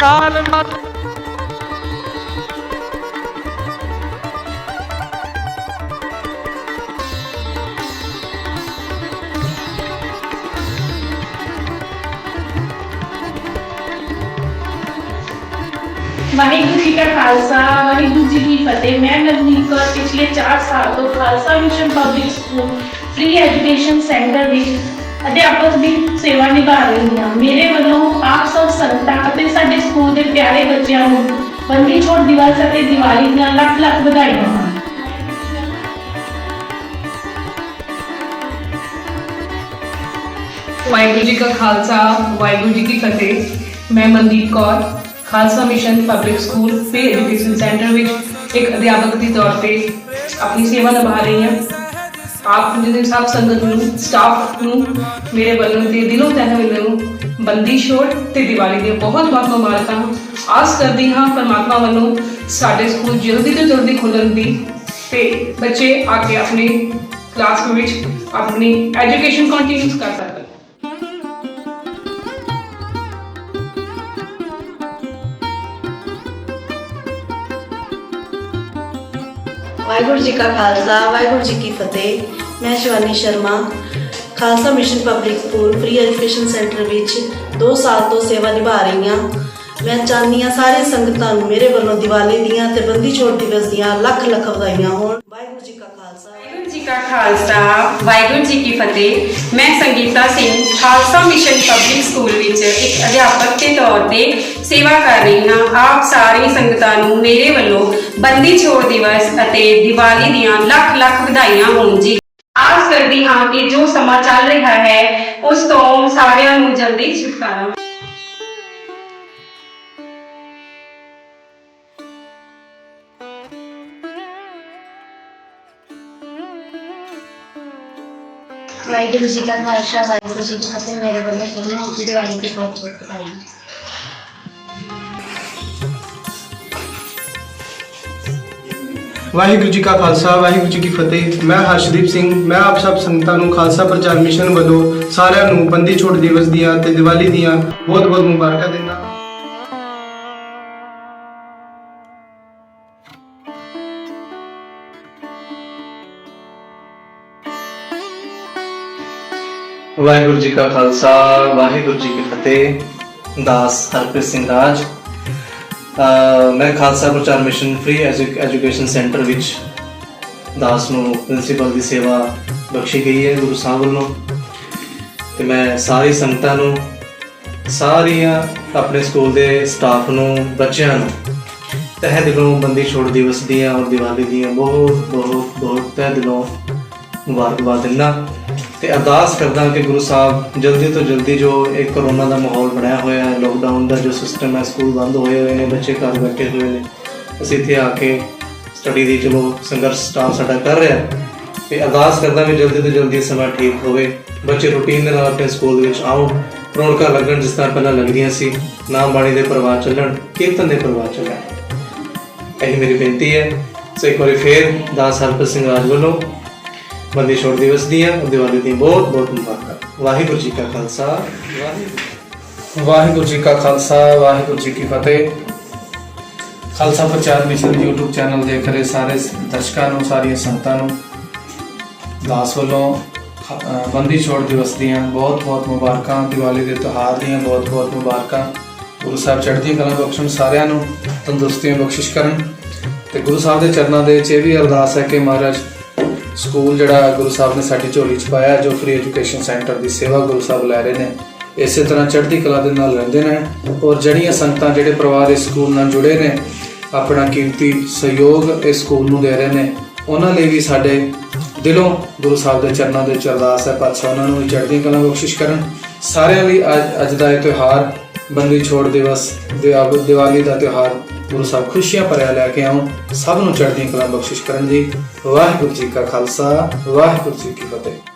ਅਕਾਲ ਮਾਤਾ ਵਾਹਿਗੁਰੂ ਜੀ ਕਾ ਖਾਲਸਾ, ਵਾਹਿਗੁਰੂ ਜੀ ਕੀ ਫਤਿਹ। ਮੈਂ ਨਵਨੀਤ ਕੌਰ, ਪਿਛਲੇ 4 ਸਾਲ ਤੋਂ Khalsa Mission Public School Free Education Centre ਵਿੱਚ ਅਧਿਆਪਕ ਦੀ ਸੇਵਾ ਨਿਭਾ ਰਹੀ ਹਾਂ। ਮੇਰੇ ਵੱਲੋਂ ਆਪ ਸਭ ਸੰਗਤਾਂ ਅਤੇ ਸਾਡੇ ਸਕੂਲ ਦੇ ਪਿਆਰੇ ਬੱਚਿਆਂ ਨੂੰ ਬੰਦੀ ਛੋੜ ਦਿਵਸ ਅਤੇ ਦੀਵਾਲੀ ਦੀਆਂ ਲੱਖ ਲੱਖ ਵਧਾਈਆਂ ਹਨ ਵਾਹਿਗੁਰੂ ਜੀ ਕਾ ਖਾਲਸਾ ਵਾਹਿਗੁਰੂ ਜੀ ਕੀ ਫਤਿਹ ਮੈਂ Mandeep Kaur Khalsa Mission Public School Free Education Centre ਵਿੱਚ ਇੱਕ ਅਧਿਆਪਕ ਦੇ ਤੌਰ ਤੇ ਆਪਣੀ ਸੇਵਾ ਨਿਭਾ ਰਹੀ ਹਾਂ ਆਪ ਜਿਹਦੇ ਸਭ ਸੰਗਤ ਨੂੰ ਸਟਾਫ ਨੂੰ ਮੇਰੇ ਵੱਲੋਂ ਤੇ ਦਿਲੋਂ ਤਹਿ ਦਿਲੋਂ ਬੰਦੀ ਛੋੜ ਤੇ ਦੀਵਾਲੀ ਦੀਆਂ ਬਹੁਤ ਬਹੁਤ ਮੁਬਾਰਕਾਂ। ਆਸ ਕਰਦੀ ਹਾਂ ਪਰਮਾਤਮਾ ਵੱਲੋਂ ਸਾਡੇ ਸਕੂਲ ਜਲਦੀ ਤੋਂ ਜਲਦੀ ਖੁੱਲਣ ਦੀ ਤੇ ਬੱਚੇ ਆ ਕੇ ਆਪਣੀ ਕਲਾਸ ਵਿੱਚ ਆਪਣੀ ਐਜੂਕੇਸ਼ਨ ਕੰਟੀਨਿਊ ਕਰ ਸਕਣ। ਵਾਹਿਗੁਰੂ ਜੀ ਕਾ ਖਾਲਸਾ, ਵਾਹਿਗੁਰੂ ਜੀ ਕੀ ਫਤਿਹ। ਮੈਂ Shivani Sharma Khalsa Mission Public School Free Education Centre ਵਿੱਚ 2 ਸਾਲ ਤੋਂ ਸੇਵਾ ਨਿਭਾ ਰਹੀ ਹਾਂ ਮੈਂ ਚਾਹੁੰਦੀ ਹਾਂ ਸਾਰੇ ਸੰਗਤਾਂ ਨੂੰ ਮੇਰੇ ਵੱਲੋਂ ਦੀਵਾਲੀ ਦੀਆਂ ਤੇ ਬੰਦੀ ਛੋੜ ਦਿਵਸ ਦੀਆਂ ਲੱਖ ਲੱਖ ਵਧਾਈਆਂ ਹੋਣ। ਵਾਹਿਗੁਰੂ ਜੀ ਕਾ ਖਾਲਸਾ। ਵਾਹਿਗੁਰੂ ਜੀ ਕਾ ਖਾਲਸਾ, ਵਾਹਿਗੁਰੂ ਜੀ ਕੀ ਫਤਿਹ। ਮੈਂ Sangeeta Singh, Khalsa Mission Public School ਵਿੱਚ ਇੱਕ ਅਧਿਆਪਕ ਦੇ ਤੌਰ ਤੇ ਸੇਵਾ ਕਰ ਰਹੀ ਹਾਂ। ਆਪ ਸਾਰੀ ਸੰਗਤਾਂ ਨੂੰ ਮੇਰੇ ਵੱਲੋਂ ਬੰਦੀ ਛੋੜ ਦਿਵਸ ਅਤੇ ਦੀਵਾਲੀ ਦੀਆਂ ਲੱਖ ਲੱਖ ਵਧਾਈਆਂ ਹੋਣ ਜੀ। ਆਸ ਕਰਦੀ ਹਾਂ ਕਿ ਜੋ ਸਮਾਂ ਚੱਲ ਰਿਹਾ ਹੈ ਉਸ ਤੋਂ ਸਾਰਿਆਂ ਨੂੰ ਜਲਦੀ ਛੁਟਕਾਰਾ ਵਾਹਿਗੁਰੂ ਜੀ ਕਾ ਖਾਲਸਾ ਵਾਹਿਗੁਰੂ ਜੀ ਕੀ ਫਤਿਹ ਮੇਰੇ ਵੱਲੋਂ ਤੁਹਾਨੂੰ ਦੀਵਾਲੀ ਦੀ ਬਹੁਤ ਬਹੁਤ ਵਧਾਈ ਵਾਹਿਗੁਰੂ ਜੀ ਕਾ ਖਾਲਸਾ, ਵਾਹਿਗੁਰੂ ਜੀ ਕੀ ਫਤਿਹ। ਮੈਂ ਹਰਸ਼ਦੀਪ ਸਿੰਘ, ਮੈਂ ਆਪ ਸਭ ਸੰਗਤਾਂ ਨੂੰ ਖਾਲਸਾ ਪ੍ਰਚਾਰ ਮਿਸ਼ਨ ਵੱਲੋਂ ਸਾਰਿਆਂ ਨੂੰ ਬੰਦੀ ਛੋੜ ਦਿਵਸ ਦੀਆਂ ਤੇ ਦੀਵਾਲੀ ਦੀਆਂ ਬਹੁਤ ਬਹੁਤ ਮੁਬਾਰਕਾਂ ਦਿੰਦਾ ਵਾਹਿਗੁਰੂ ਜੀ ਕਾ ਖਾਲਸਾ, ਵਾਹਿਗੁਰੂ ਜੀ ਕੀ ਫਤਿਹ। ਦਾਸ ਹਰਪ੍ਰੀਤ ਸਿੰਘ ਰਾਜ ਮੈਂ ਖਾਲਸਾ ਪ੍ਰਚਾਰ ਮਿਸ਼ਨ ਫ੍ਰੀ ਐਜੂਕੇਸ਼ਨ ਸੈਂਟਰ ਵਿੱਚ ਦਾਸ ਨੂੰ ਪ੍ਰਿੰਸੀਪਲ ਦੀ ਸੇਵਾ ਬਖਸ਼ੀ ਗਈ ਹੈ ਗੁਰੂ ਸਾਹਿਬ ਵੱਲੋਂ। ਤੇ ਮੈਂ ਸਾਰੀ ਸੰਗਤਾਂ ਨੂੰ, ਸਾਰੀਆਂ ਆਪਣੇ ਸਕੂਲ ਦੇ ਸਟਾਫ ਨੂੰ, ਬੱਚਿਆਂ ਨੂੰ, ਤਹਿ ਦਿਲੋਂ ਬੰਦੀ ਛੋੜ ਦਿਵਸ ਦੀਆਂ ਔਰ ਦੀਵਾਲੀ ਦੀਆਂ ਬਹੁਤ ਬਹੁਤ ਬਹੁਤ ਤਹਿ ਦਿਲੋਂ ਮੁਬਾਰਕਬਾਦ ਦਿੰਦਾ। ਤੇ ਅਰਦਾਸ ਕਰਦਾ ਕਿ ਗੁਰੂ ਸਾਹਿਬ ਜਲਦੀ ਤੋਂ ਜਲਦੀ ਜੋ ਇਹ ਕਰੋਨਾ ਦਾ ਮਾਹੌਲ ਬਣਿਆ ਹੋਇਆ ਹੈ ਲੋਕਡਾਊਨ ਦਾ ਜੋ ਸਿਸਟਮ ਹੈ ਸਕੂਲ ਬੰਦ ਹੋਏ ਹੋਏ ਨੇ, ਬੱਚੇ ਘਰ ਬੈਠੇ ਹੋਏ ਨੇ, ਅਸੀਂ ਇੱਥੇ ਆ ਕੇ ਸਟੱਡੀ ਦੀ ਚਲੋ ਸੰਘਰਸ਼ ਸਟਾਫ ਸਾਡਾ ਕਰ ਰਿਹਾ ਹੈ। ਤੇ ਅਰਦਾਸ ਕਰਦਾ ਵੀ ਜਲਦੀ ਤੋਂ ਜਲਦੀ ਸਮਾਂ ਠੀਕ ਹੋਵੇ। ਬੱਚੇ ਰੁਟੀਨ ਦੇ ਨਾਲ ਆਪਣੇ ਸਕੂਲ ਵਿੱਚ ਆਉਣ ਰੌਣਕਾਂ ਲੱਗਣ ਜਿਸ ਤਰ੍ਹਾਂ ਪਹਿਲਾਂ ਲੱਗਦੀਆਂ ਸੀ। ਨਾਮ ਬਾਣੀ ਦੇ ਪ੍ਰਵਾਹ ਚੱਲਣ, ਕੀਰਤਨ ਦੇ ਪ੍ਰਵਾਹ ਚੱਲਣ। ਇਹ ਮੇਰੀ ਬੇਨਤੀ ਹੈ। ਸੋ ਇੱਕ ਵਾਰੀ ਫੇਰ ਦਾਸ ਹਰਪ੍ਰੀਤ ਸਿੰਘ ਰਾਜ ਵੱਲੋਂ ਬੰਦੀ ਛੋੜ ਦਿਵਸ ਦੀਆਂ ਔਰ ਦੀਵਾਲੀ ਦੀਆਂ ਬਹੁਤ ਬਹੁਤ ਮੁਬਾਰਕਾਂ। ਵਾਹਿਗੁਰੂ ਜੀ ਕਾ ਖਾਲਸਾ। ਵਾਹਿਗੁਰੂ ਜੀ ਕਾ ਖਾਲਸਾ, ਵਾਹਿਗੁਰੂ ਜੀ ਕੀ ਫਤਿਹ। ਖਾਲਸਾ ਪ੍ਰਚਾਰ ਮਿਸ਼ਨ YouTube ਚੈਨਲ ਦੇਖ ਰਹੇ ਸਾਰੇ ਦਰਸ਼ਕਾਂ ਨੂੰ, ਸਾਰੀਆਂ ਸੰਗਤਾਂ ਨੂੰ। ਦਾਸ ਵੱਲੋਂ ਬੰਦੀ ਛੋੜ ਦਿਵਸ ਦੀਆਂ ਬਹੁਤ ਬਹੁਤ ਮੁਬਾਰਕਾਂ, ਦੀਵਾਲੀ ਦੇ ਤਿਉਹਾਰ ਦੀਆਂ ਬਹੁਤ ਬਹੁਤ ਮੁਬਾਰਕਾਂ। ਗੁਰੂ ਸਾਹਿਬ ਚੜ੍ਹਦੀ ਕਲਾ ਬਖਸ਼ਣ ਸਾਰਿਆਂ ਨੂੰ, ਤੰਦਰੁਸਤੀਆਂ ਬਖਸ਼ਿਸ਼ ਕਰਨ। ਤੇ ਗੁਰੂ ਸਾਹਿਬ ਦੇ ਚਰਨਾਂ ਦੇ ਵਿੱਚ ਇਹ ਵੀ ਅਰਦਾਸ ਹੈ ਕਿ ਮਹਾਰਾਜ ਸਕੂਲ ਜਿਹੜਾ ਗੁਰੂ ਸਾਹਿਬ ਨੇ ਸਾਡੀ ਝੋਲੀ 'ਚ ਪਾਇਆ, ਜੋ ਫ੍ਰੀ ਐਜੂਕੇਸ਼ਨ ਸੈਂਟਰ ਦੀ ਸੇਵਾ ਗੁਰੂ ਸਾਹਿਬ ਲੈ ਰਹੇ ਨੇ, ਇਸੇ ਤਰ੍ਹਾਂ ਚੜ੍ਹਦੀ ਕਲਾ ਦੇ ਨਾਲ ਰਹਿੰਦੇ ਨੇ ਔਰ ਜਿਹੜੀਆਂ ਸੰਗਤਾਂ ਜਿਹੜੇ ਪਰਿਵਾਰ ਇਸ ਸਕੂਲ ਨਾਲ ਜੁੜੇ ਨੇ, ਆਪਣਾ ਕੀਮਤੀ ਸਹਿਯੋਗ ਇਸ ਸਕੂਲ ਨੂੰ ਦੇ ਰਹੇ ਨੇ, ਉਹਨਾਂ ਲਈ ਵੀ ਸਾਡੇ ਦਿਲੋਂ ਗੁਰੂ ਸਾਹਿਬ ਦੇ ਚਰਨਾਂ ਦੇ ਵਿੱਚ ਅਰਦਾਸ ਹੈ, ਪਾਤਸ਼ਾਹ ਉਹਨਾਂ ਨੂੰ ਵੀ ਚੜ੍ਹਦੀ ਕਲਾ ਬਖਸ਼ਿਸ਼ ਕਰਨ। ਸਾਰਿਆਂ ਲਈ ਅੱਜ ਅੱਜ ਦਾ ਇਹ ਤਿਉਹਾਰ ਬੰਦੀ ਛੋੜ ਦਿਵਸ, ਦਿਵਾ- ਦੀਵਾਲੀ ਦਾ ਤਿਉਹਾਰ ਗੁਰੂ ਸਾਹਿਬ ਖੁਸ਼ੀਆਂ ਭਰਿਆ ਲੈ ਕੇ ਆਉਂ। ਸਭ ਨੂੰ ਚੜ੍ਹਦੀਆਂ ਕਲਾ ਬਖਸ਼ਿਸ਼ ਕਰਨ ਜੀ ਵਾਹਿਗੁਰੂ ਜੀ ਕਾ ਖਾਲਸਾ, ਵਾਹਿਗੁਰੂ ਜੀ ਕੀ ਫਤਿਹ।